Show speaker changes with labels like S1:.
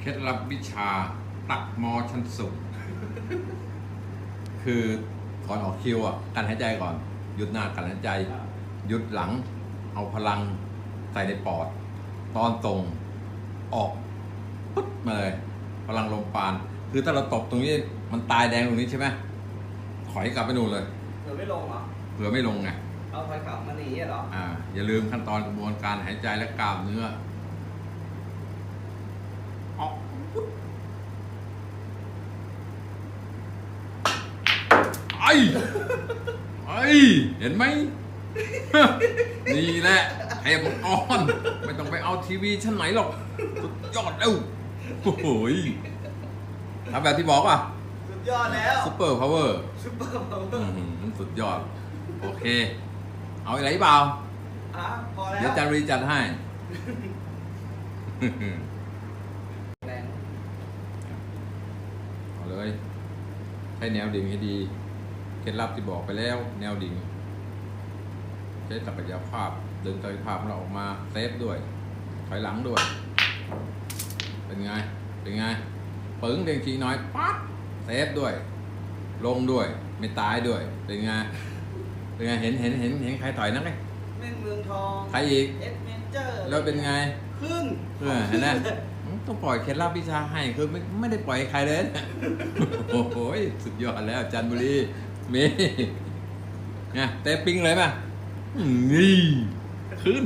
S1: เคล็ดลับวิชาตักมอชั้นสูงคือก่อนออกคิวอะการหายใจก่อน หยุดหน้าการหายใจ หยุดหลัง เอาพลังใส่ในปอด ตอนตรงออกปุ๊บมาเลยพลังลมปาน คือถ้าเราตบตรงนี้มันตายแดงตรงนี้ใช่ไหมถอยกลับไปนู่นเลย
S2: เดี๋ยวไม่ลงเหรอ
S1: เผื่อไม่ลงไง
S2: เอาถอยกลับมาหนีเหรอ
S1: อ่าอย่าลืมขั้นตอนกระบวนการหายใจและกล้ามเนื้อ ออกปุ๊บไอ้ไอ้เห็นไหม นี่แหละเทพมังกรไม่ต้องไปเอาทีวีชั้นไหนหรอกสุดยอดเร็วโอ้โหยทำแบบที่บอกป่ะ
S2: สุดยอดแล้ว
S1: ซุปเปอร์พาวเวอร์
S2: ซุปเปอร์พาวเวอร์
S1: สุดยอด โอเค เอาอะไรเปล่า
S2: อะพอแล้ว
S1: เดี๋ยวจันรีจัดให้
S2: แรง
S1: เอาเลย ให้แนวดิ่งให้ดี เคล็ดลับที่บอกไปแล้ว แนวดิ่งใช้ศักยภาพดึงศักยภาพของเราออกมาเซฟด้วย ถอยหลังด้วย เป็นไง เป็นไงปึ้งเด้งทีน้อยปั๊บเซฟด้วย ลงด้วย ไม่ตายด้วย เป็นไง เป็นไง เห็นเห็นเห็นเห็นใครต่อยนักไหม
S2: แม่งเมืองทอง
S1: ใครอีก
S2: เอสเมเจอร์
S1: แล้วเป็นไง
S2: ขึ้น
S1: เออเห็นไหม ต้องปล่อยเคล็ดลับวิชาให้คือไม่ไม่ได้ปล่อยใครเลยโอ้โหสุดยอดแล้วจันบุรีมีนะเตะปิ้งเลยป่ะอืมนี่ขึ้น